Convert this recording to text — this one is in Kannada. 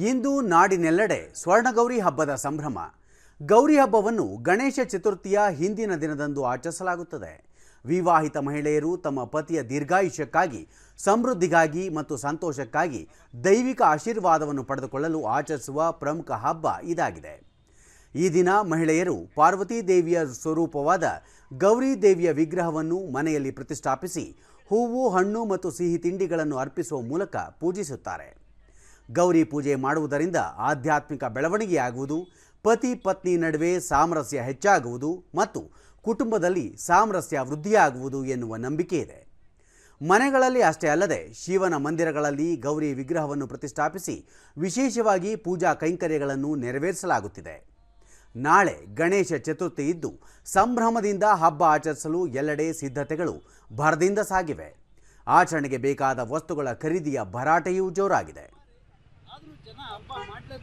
ಇಂದು ನಾಡಿನೆಲ್ಲೆಡೆ ಸ್ವರ್ಣಗೌರಿ ಹಬ್ಬದ ಸಂಭ್ರಮ. ಗೌರಿ ಹಬ್ಬವನ್ನು ಗಣೇಶ ಚತುರ್ಥಿಯ ಹಿಂದಿನ ದಿನದಂದು ಆಚರಿಸಲಾಗುತ್ತದೆ. ವಿವಾಹಿತ ಮಹಿಳೆಯರು ತಮ್ಮ ಪತಿಯ ದೀರ್ಘಾಯುಷ್ಯಕ್ಕಾಗಿ, ಸಮೃದ್ಧಿಗಾಗಿ ಮತ್ತು ಸಂತೋಷಕ್ಕಾಗಿ ದೈವಿಕ ಆಶೀರ್ವಾದವನ್ನು ಪಡೆದುಕೊಳ್ಳಲು ಆಚರಿಸುವ ಪ್ರಮುಖ ಹಬ್ಬ ಇದಾಗಿದೆ. ಈ ದಿನ ಮಹಿಳೆಯರು ಪಾರ್ವತಿ ದೇವಿಯ ಸ್ವರೂಪವಾದ ಗೌರಿ ದೇವಿಯ ವಿಗ್ರಹವನ್ನು ಮನೆಯಲ್ಲಿ ಪ್ರತಿಷ್ಠಾಪಿಸಿ, ಹೂವು, ಹಣ್ಣು ಮತ್ತು ಸಿಹಿ ತಿಂಡಿಗಳನ್ನು ಅರ್ಪಿಸುವ ಮೂಲಕ ಪೂಜಿಸುತ್ತಾರೆ. ಗೌರಿ ಪೂಜೆ ಮಾಡುವುದರಿಂದ ಆಧ್ಯಾತ್ಮಿಕ ಬೆಳವಣಿಗೆಯಾಗುವುದು, ಪತಿ ಪತ್ನಿ ನಡುವೆ ಸಾಮರಸ್ಯ ಹೆಚ್ಚಾಗುವುದು ಮತ್ತು ಕುಟುಂಬದಲ್ಲಿ ಸಾಮರಸ್ಯ ವೃದ್ಧಿಯಾಗುವುದು ಎನ್ನುವ ನಂಬಿಕೆ ಇದೆ. ಮನೆಗಳಲ್ಲಿ ಅಷ್ಟೇ ಅಲ್ಲದೆ ಶಿವನ ಮಂದಿರಗಳಲ್ಲಿ ಗೌರಿ ವಿಗ್ರಹವನ್ನು ಪ್ರತಿಷ್ಠಾಪಿಸಿ ವಿಶೇಷವಾಗಿ ಪೂಜಾ ಕೈಂಕರ್ಯಗಳನ್ನು ನೆರವೇರಿಸಲಾಗುತ್ತಿದೆ. ನಾಳೆ ಗಣೇಶ ಚತುರ್ಥಿ ಇದ್ದು ಸಂಭ್ರಮದಿಂದ ಹಬ್ಬ ಆಚರಿಸಲು ಎಲ್ಲೆಡೆ ಸಿದ್ಧತೆಗಳು ಭರದಿಂದ ಸಾಗಿವೆ. ಆಚರಣೆಗೆ ಬೇಕಾದ ವಸ್ತುಗಳ ಖರೀದಿಯ ಭರಾಟೆಯೂ ಜೋರಾಗಿದೆ. ಜನ ಹಬ್ಬ ಮಾಡ್ಲೇಬೇಕು